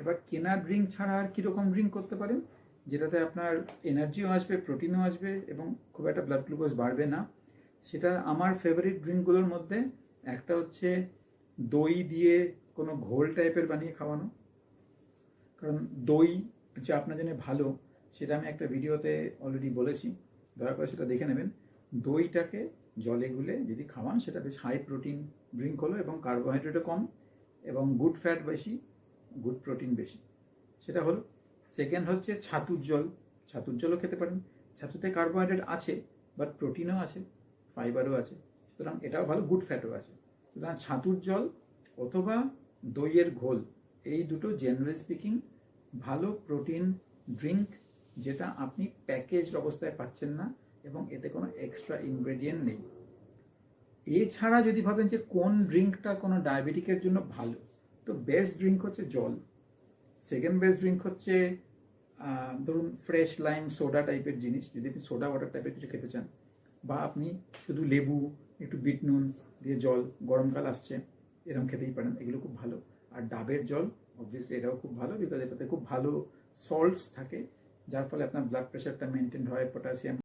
এবার কেনা ড্রিঙ্ক ছাড়া আর কীরকম ড্রিঙ্ক করতে পারেন? যেটাতে আপনার এনার্জিও আসবে প্রোটিনও আসবে এবং খুব একটা ব্লাড গ্লুকোজ বাড়বে না। সেটা আমার ফেভারিট ড্রিঙ্কগুলোর মধ্যে একটা হচ্ছে দই দিয়ে কোনো ঘোল টাইপের বানিয়ে খাওয়ানো। কারণ দই যে আপনার জন্য ভালো, সেটা আমি একটা ভিডিওতে অলরেডি বলেছি, দয়া করে সেটা দেখে নেবেন। দইটাকে জলে গুলে যদি খাওয়ান, সেটা বেশ হাই প্রোটিন ড্রিঙ্ক হলো এবং কার্বোহাইড্রেটও কম এবং গুড ফ্যাট বেশি। গুড প্রোটিন বেশি। সেটা হলো সেকেন্ড হচ্ছে ছাতুর জল। ছাতুর জলও খেতে পারেন। ছাতুতে কার্বোহাইড্রেট আছে বাট প্রোটিনও আছে ফাইবারও আছে। সুতরাং এটাও ভালো গুড ফ্যাটও আছে। সুতরাং ছাতুর জল অথবা দইয়ের ঘোল, এই দুটো জেনারেল স্পিকিং ভালো প্রোটিন ড্রিঙ্ক যেটা আপনি প্যাকেজড অবস্থায় পাচ্ছেন না এবং এতে কোনো এক্সট্রা ইনগ্রেডিয়েন্ট নেই। এছাড়া যদি ভাবেন যে কোন ড্রিঙ্কটা কোনো ডায়াবেটিকের জন্য ভালো তো বেস্ট ড্রিঙ্ক হচ্ছে জল। সেকেন্ড বেস্ট ড্রিঙ্ক হচ্ছে ধরুন ফ্রেশ লাইম সোডা টাইপের জিনিস। যদি আপনি সোডা ওয়াটার টাইপের কিছু খেতে চান, বা আপনি শুধু লেবু, একটু বিট নুন দিয়ে জল গরমকাল আসছে এরকম খেতেই পারেন। এগুলো খুব ভালো। আর ডাবের জল অবভিয়াসলি এটাও খুব ভালো বিকজ এটাতে খুব ভালো সল্টস থাকে, যার ফলে আপনার ব্লাড প্রেশারটা মেনটেন হয় পটাশিয়াম